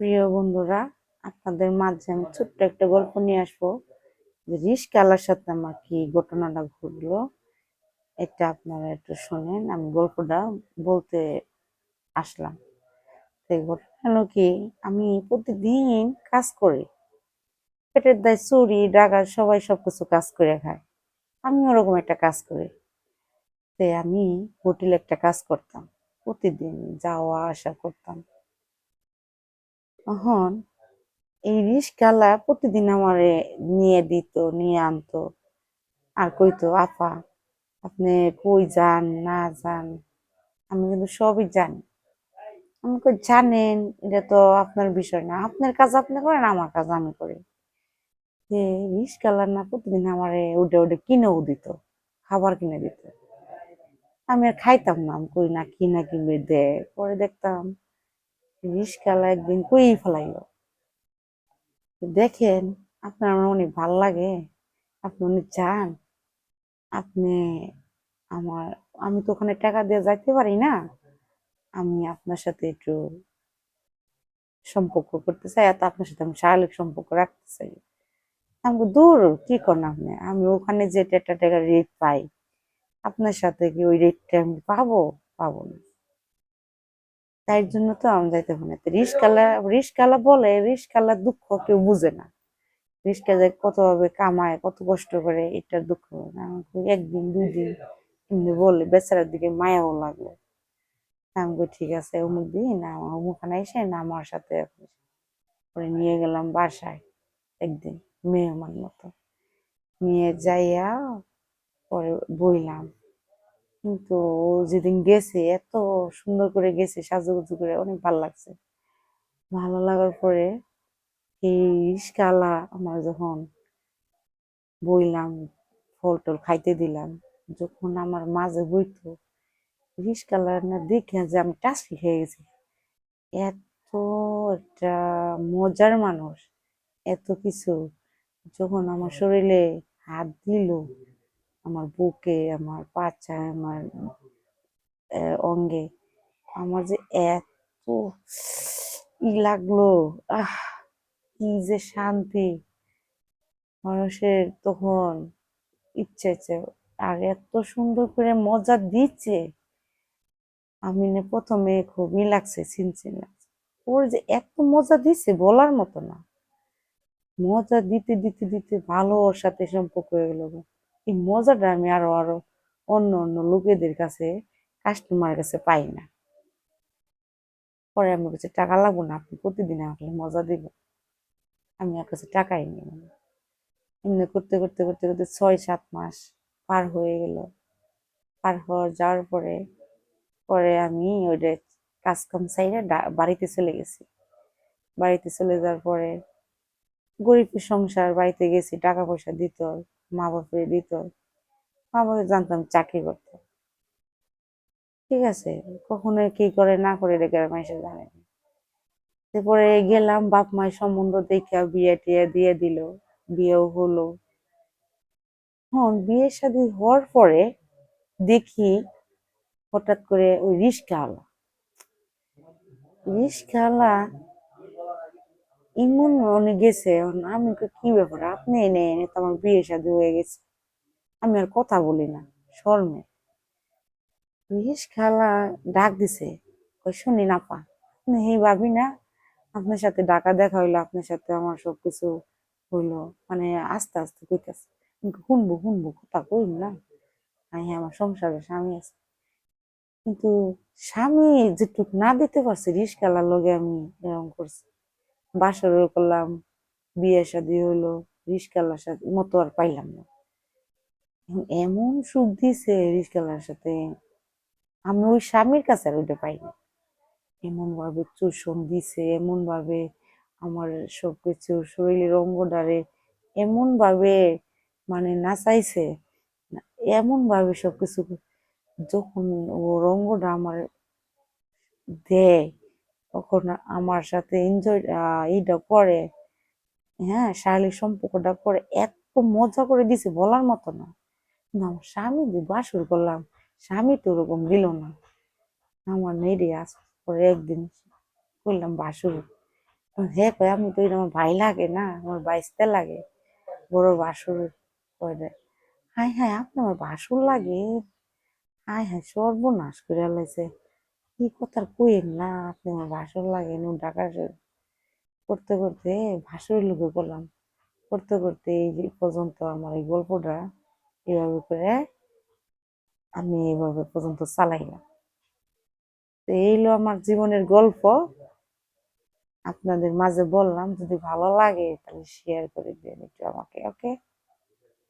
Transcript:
প্রিয় বন্ধুরা, আপনাদের মাঝে আমি ছোট্ট একটা গল্প নিয়ে আসব। রিস্কালার সাথে আমার কি ঘটনাটা ঘটলো, এটা আপনারা একটু শোনেন, আমি গল্পটা বলতে আসলাম। ঘটনা কি, আমি প্রতিদিন কাজ করি। পেটের দায় চুরি, ডাকাত, সবাই সবকিছু কাজ করে খায়। আমি ওরকম একটা কাজ করি। তো আমি হোটেলে একটা কাজ করতাম। প্রতিদিন যাওয়া, আসা করতাম। তখন এই রিস্কালা প্রতিদিন আমারে নিয়ে দিত, নিয়ে আনতো। আর কইতো, আপা, আপনি কই যান, না যান? আমি কিন্তু সবই জানি। আমি কই, জানেন, এটা তো আপনার বিষয় না। আপনার কাজ আপনি করেন, আমার কাজ আমি করি। যে রিস্কালা না প্রতিদিন আমারে উঠে উঠে কিনেও দিত, খাবার কিনে দিত। আমি আর খাইতাম না। আমি কই, না কিনা কিনবে, দে। পরে দেখতাম রিস্কালা একদিন কই ফেলাইলো। দেখেন, আপনার আমার অনেক ভালো লাগে, আপনি অনেক চান, আপনি আমার, আমি তো ওখানে টাকা দিয়ে যাইতে পারি না, আমি আপনার সাথে একটু সম্পর্ক করতে চাই, আর আপনার সাথে আমি শারীরিক সম্পর্ক রাখতে চাই। আমি দূর, কি করেন আপনি? আমি ওখানে যে একটা টাকা রেট পাই, আপনার সাথে কি ওই রেটটা আমি পাবো? পাবো না। তাই জন্য তো আমি যাইতে পারি না। রিস্কালা রিস্কালা বলে, রিস্কালার দুঃখ কেউ বুঝে না। রিস্কা যে কতভাবে কামায়, কত কষ্ট করে, এটার দুঃখ একদিন দুই দিন এমনি বলে, বেচারার দিকে মায়াও লাগল আমি ঠিক আছে, অমুক দিন আমার অমুখানে এসে না, আমার সাথে পরে নিয়ে গেলাম বাসায়। একদিন মেহমান মতো। নিয়ে যাইয়া পরে বইলাম। কিন্তু যেদিন গেছে, এত সুন্দর করে গেছে, সাজুগুজু করে, অনেক ভালো লাগছে। ভালো লাগার পরে এই রিস্কালা আমার যখন বইলাম ফল টল খাইতে দিলাম, যখন আমার মাঝে বইতো, রিস্কালা না দেখে যে আমি টাসি খেয়ে গেছি। এত একটা মজার মানুষ, এত কিছু। যখন আমার শরীরে হাত দিল আমার বুকে, আমার পাছায়, আমার অঙ্গে। আমার যে এত ই লাগল, আহ, কি যে শান্তি। মানুষের তখন ইচ্ছে ইচ্ছে আর এত সুন্দর করে মজা দিচ্ছে। আমি না প্রথমে খুবই লাগছে চিনচিন লাগছে ওর যে এত মজা দিচ্ছে বলার মতো না। মজা দিতে দিতে দিতে ভালো ওর সাথে সম্পর্ক হয়ে গেল। এই মজাটা আমি আরও আরও অন্য অন্য লোকেদের কাছে কাস্টমার কাছে পাই না। পরে আমি কাছে টাকা লাগবো না, আপনি প্রতিদিন আমাকে মজা দিবেন। আমি আর কাছে টাকাই নিই এমনি করতে করতে করতে করতে ছয় সাত মাস পার হয়ে গেল। পার হওয়ার যাওয়ার পরে পরে আমি ওইটা কাজ কাম সাইডে বাড়িতে চলে গেছি। বাড়িতে চলে যাওয়ার পরে গরিবের সংসার, বাড়িতে গেছি টাকা পয়সা দিত মা বাপরে দিত মা বাবা জানতাম চাকরি করতো। ঠিক আছে কখনো কি করে না করে এটা গ্রামে এসে জানে। তারপরে গেলাম, বাপ মায়ের সম্বন্ধ দেখে বিয়ে টিয়ে দিয়ে দিল, বিয়েও হলো। এখন বিয়ে শাদী হওয়ার পরে দেখি হঠাৎ করে ওই রিস্কাওয়ালা। রিস্কাওয়ালা এমন অনেক গেছে, আমি কি ব্যাপার? আপনি এনে এনে তো আমার বিয়ে শাদী হয়ে গেছে। আমি আর কথা বলি না, শর্মে। রিস্কাওয়ালা ডাক দিছে। কই, শুনি না পা আপনি হে ভাবি না? আপনার সাথে ডাকা দেখা হইল, আপনার সাথে আমার সবকিছু হইল। মানে আস্তে আস্তে কইতাছে। শুনব শুনব, কথা কইম না। আমি আমার সংসারে স্বামী আছে। কিন্তু স্বামী যেটুক না দিতে পারছে রিস্কালার লগে আমি এরকম করছি। বাসরও করলাম, বিয়ে শাদী হইল, রিস্কালার সাথে মতো আর পাইলাম না। এমন সুখ দিছে রিস্কালার সাথে, আমি ওই স্বামীর কাছে আর ওইটা পাইনি। এমন ভাবে চুষণ দিছে এমন ভাবে আমার সবকিছু শরীরের অঙ্গটারে এমন ভাবে মানে নাচাইছে এমন ভাবে সবকিছু যখন ও রঙ্গটা আমার দেয় তখন আমার সাথে এনজয় এইটা করে হ্যাঁ শারীরিক সম্পর্কটা করে এত মজা করে দিছে বলার মতো না। কিন্তু আমার স্বামী যে বাসর করলাম, স্বামী তো ওরকম দিল না। আমার মেয়েরে আস পরে একদিন করলাম বাসুর। হে কয়, আমি তো আমার ভাই লাগে না, আমার বাইসতে লাগে। বড় বাসুর করে হাই হাই আপনি আমার বাসুর লাগে? হাই হাই সর্বনাশ করে লাইছে কি কথা কইেন না আপনি আমার বাসুর লাগে নুন টাকা করতে করতে ভাসুর লোকে করলাম করতে করতে এই পর্যন্ত আমার এই গল্পটা এভাবে করে আমি এইভাবে পর্যন্ত চালাইলাম। তো এই হলো আমার জীবনের গল্প। আপনাদের মাঝে বললাম, যদি ভালো লাগে তাহলে শেয়ার করে দিন একটু আমাকে ওকে